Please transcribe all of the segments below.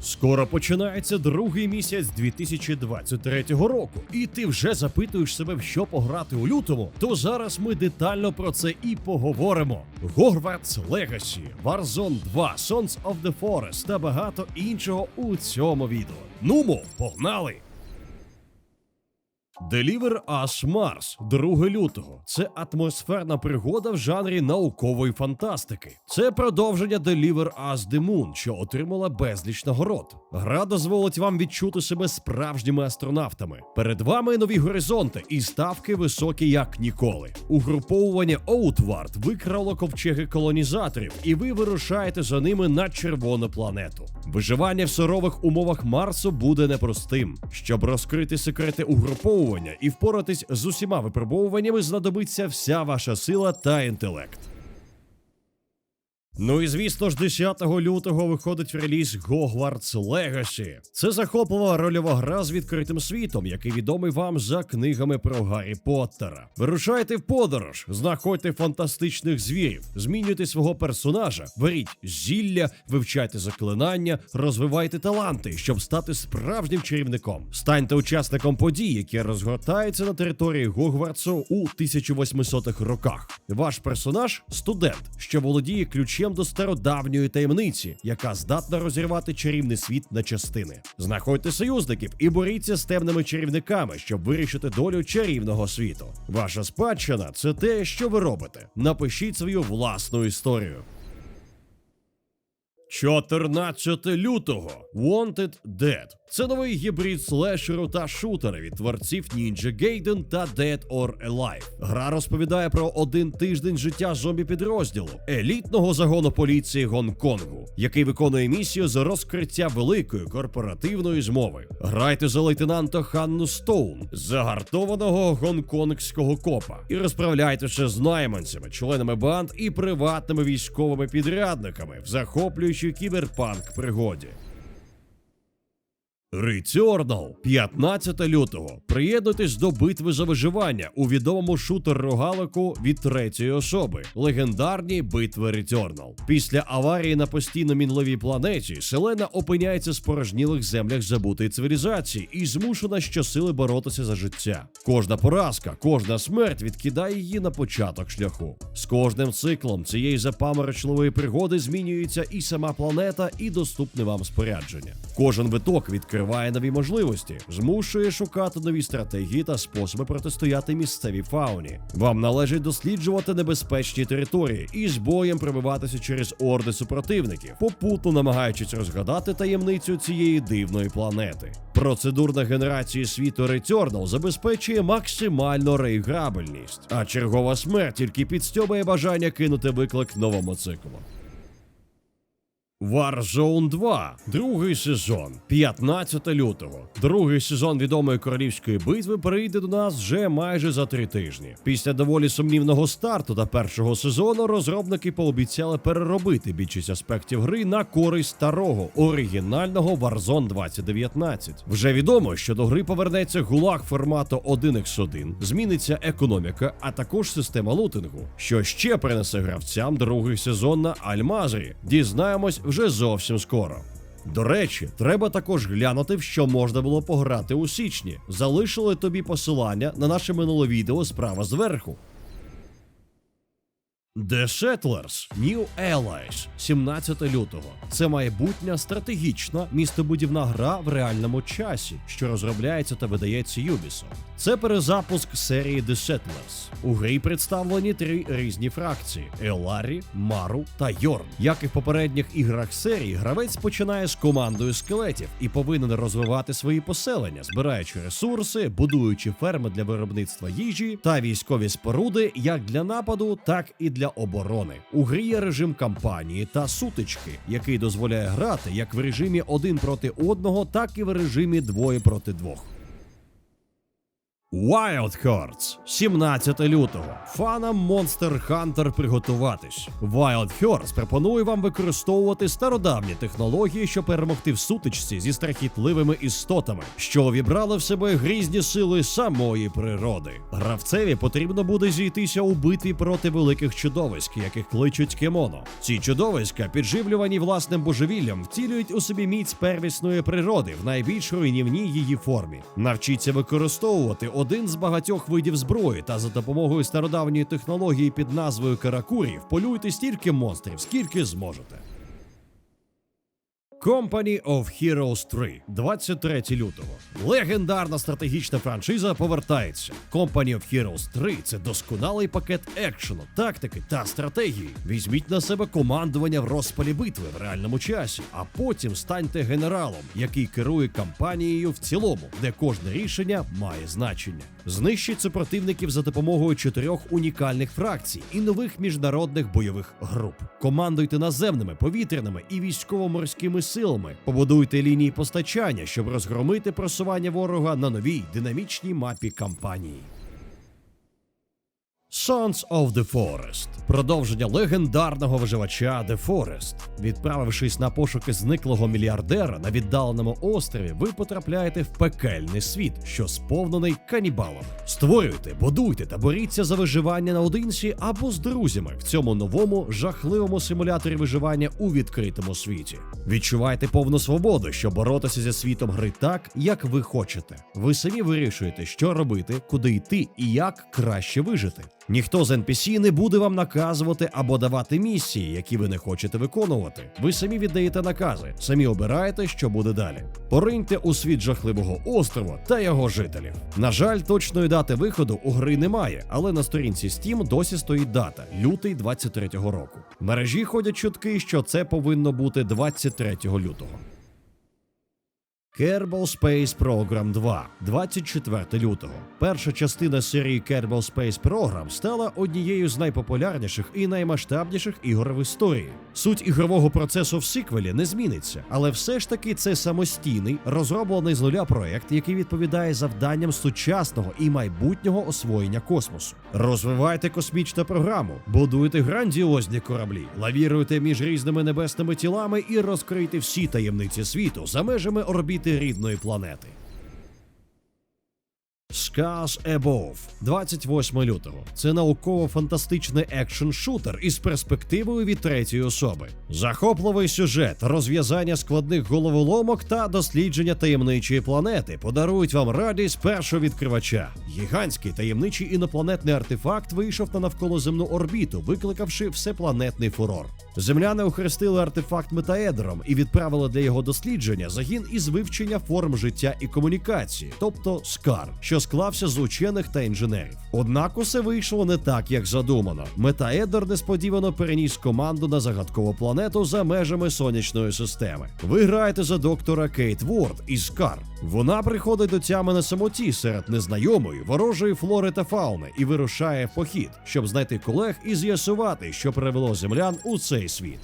Скоро починається другий місяць 2023 року, і ти вже запитуєш себе, в що пограти у лютому. То зараз ми детально про це і поговоримо. Hogwarts Legacy, Warzone 2, Sons of the Forest та багато іншого у цьому відео. Нумо, погнали! Deliver Us Mars 2 лютого. Це атмосферна пригода в жанрі наукової фантастики. Це продовження Deliver Us The Moon, що отримала безліч нагород. Гра дозволить вам відчути себе справжніми астронавтами. Перед вами нові горизонти і ставки високі як ніколи. Угруповування Outward викрало ковчеги колонізаторів, і ви вирушаєте за ними на червону планету. Виживання в сурових умовах Марсу буде непростим. Щоб розкрити секрети угруповування і впоратись з усіма випробовуваннями, знадобиться вся ваша сила та інтелект. Ну і звісно ж, 10 лютого виходить реліз Hogwarts Legacy. Це захоплива рольова гра з відкритим світом, який відомий вам за книгами про Гаррі Поттера. Вирушайте в подорож, знаходьте фантастичних звірів, змінюйте свого персонажа, беріть зілля, вивчайте заклинання, розвивайте таланти, щоб стати справжнім чарівником. Станьте учасником подій, які розгортаються на території Гогвартсу у 1800-х роках. Ваш персонаж студент, що володіє ключем до стародавньої таємниці, яка здатна розірвати чарівний світ на частини. Знаходьте союзників і боріться з темними чарівниками, щоб вирішити долю чарівного світу. Ваша спадщина це те, що ви робите. Напишіть свою власну історію. 14 лютого Wanted Dead. Це новий гібрид слешеру та шутера від творців Ninja Gaiden та Dead or Alive. Гра розповідає про один тиждень життя зомбі підрозділу елітного загону поліції Гонконгу, який виконує місію з розкриття великої корпоративної змови. Грайте за лейтенанта Ханну Стоун, загартованого гонконгського копа, і розправляйтеся з найманцями, членами банд і приватними військовими підрядниками в захоплюючій кіберпанк пригоді. Returnal 15 лютого. Приєднуйтесь до битви за виживання у відомому шутер рогалику від третьої особи. Легендарні битви Returnal. Після аварії на постійно мінливій планеті Селена опиняється в спорожнілих землях забутої цивілізації і змушена щосили боротися за життя. Кожна поразка, кожна смерть відкидає її на початок шляху. З кожним циклом цієї запаморочливої пригоди змінюється і сама планета, і доступне вам спорядження. Кожен виток відкриває нові можливості, змушує шукати нові стратегії та способи протистояти місцевій фауні. Вам належить досліджувати небезпечні території і з боєм пробиватися через орди супротивників, попутно намагаючись розгадати таємницю цієї дивної планети. Процедурна генерація світу Returnal забезпечує максимальну реіграбельність, а чергова смерть тільки підстьобує бажання кинути виклик новому циклу. Warzone 2, другий сезон, 15 лютого. Другий сезон відомої королівської битви прийде до нас вже майже за три тижні. Після доволі сумнівного старту та першого сезону розробники пообіцяли переробити більшість аспектів гри на користь старого оригінального Warzone 2019. Вже відомо, що до гри повернеться гулаг формату 1x1, зміниться економіка, а також система лутингу. Що ще принесе гравцям другий сезон на Альмазрі? Дізнаємось вже зовсім скоро. До речі, треба також глянути, в що можна було пограти у січні. Залишили тобі посилання на наше минуле відео справа зверху. The Settlers New Allies 17 лютого. Це майбутня стратегічна містобудівна гра в реальному часі, що розробляється та видається Ubisoft. Це перезапуск серії The Settlers. У грі представлені три різні фракції: Еларі, Мару та Йорн. Як і в попередніх іграх серії, гравець починає з командою скелетів і повинен розвивати свої поселення, збираючи ресурси, будуючи ферми для виробництва їжі та військові споруди як для нападу, так і для оборони. У грі є режим кампанії та сутички, який дозволяє грати як в режимі один проти одного, так і в режимі двоє проти двох. Wild Hearts, 17 лютого. Фанам Monster Hunter приготуватись. Wild Hearts пропонує вам використовувати стародавні технології, щоб перемогти в сутичці зі страхітливими істотами, що увібрали в себе грізні сили самої природи. Гравцеві потрібно буде зійтися у битві проти великих чудовиськ, яких кличуть кемоно. Ці чудовиська, підживлювані власним божевіллям, втілюють у собі міць первісної природи в найбільш руйнівній її формі. Навчіться використовувати один з багатьох видів зброї та за допомогою стародавньої технології під назвою Каракурів полюйте стільки монстрів, скільки зможете. Company of Heroes 3, 23 лютого. Легендарна стратегічна франшиза повертається. Company of Heroes 3 – це досконалий пакет екшену, тактики та стратегії. Візьміть на себе командування в розпалі битви в реальному часі, а потім станьте генералом, який керує кампанією в цілому, де кожне рішення має значення. Знищіть супротивників за допомогою чотирьох унікальних фракцій і нових міжнародних бойових груп. Командуйте наземними, повітряними і військово-морськими силами. Побудуйте лінії постачання, щоб розгромити просування ворога на новій динамічній мапі кампанії. Sons of the Forest – продовження легендарного виживача The Forest. Відправившись на пошуки зниклого мільярдера на віддаленому острові, ви потрапляєте в пекельний світ, що сповнений канібалами. Створюйте, будуйте та боріться за виживання наодинці або з друзями в цьому новому жахливому симуляторі виживання у відкритому світі. Відчувайте повну свободу, щоб боротися зі світом гри так, як ви хочете. Ви самі вирішуєте, що робити, куди йти і як краще вижити. Ніхто з NPC не буде вам наказувати або давати місії, які ви не хочете виконувати. Ви самі віддаєте накази, самі обираєте, що буде далі. Пориньте у світ жахливого острова та його жителів. На жаль, точної дати виходу у гри немає, але на сторінці Steam досі стоїть дата лютий 23-го року. В мережі ходять чутки, що це повинно бути 23 лютого. Kerbal Space Program 2, 24 лютого. Перша частина серії Kerbal Space Program стала однією з найпопулярніших і наймасштабніших ігор в історії. Суть ігрового процесу в сиквелі не зміниться, але все ж таки це самостійний, розроблений з нуля проект, який відповідає завданням сучасного і майбутнього освоєння космосу. Розвивайте космічну програму, будуйте грандіозні кораблі, лавіруйте між різними небесними тілами і розкрийте всі таємниці світу за межами орбіти рідної планети. Scars Above, 28 лютого. Це науково-фантастичний екшн-шутер із перспективою від третьої особи. Захопливий сюжет, розв'язання складних головоломок та дослідження таємничої планети подарують вам радість першого відкривача. Гігантський таємничий інопланетний артефакт вийшов на навколоземну орбіту, викликавши всепланетний фурор. Земляни охрестили артефакт метаедером і відправили для його дослідження загін із вивчення форм життя і комунікації, тобто СКАР, що склався з учених та інженерів. Однак усе вийшло не так, як задумано. Метаедер несподівано переніс команду на загадкову планету за межами сонячної системи. Ви граєте за доктора Кейт Ворд із СКАР. Вона приходить до тями на самоті серед незнайомої, ворожої флори та фауни і вирушає в похід, щоб знайти колег і з'ясувати, що привело землян у цей світ.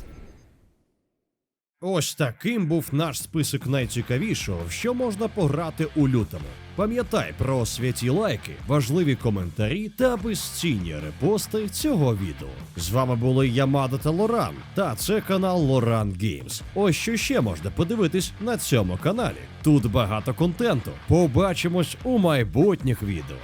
Ось таким був наш список найцікавішого, що можна пограти у лютому. Пам'ятай про святі лайки, важливі коментарі та безцінні репости цього відео. З вами були Ямада та Лоран, та це канал Лоран Games. Ось що ще можна подивитись на цьому каналі. Тут багато контенту. Побачимось у майбутніх відео.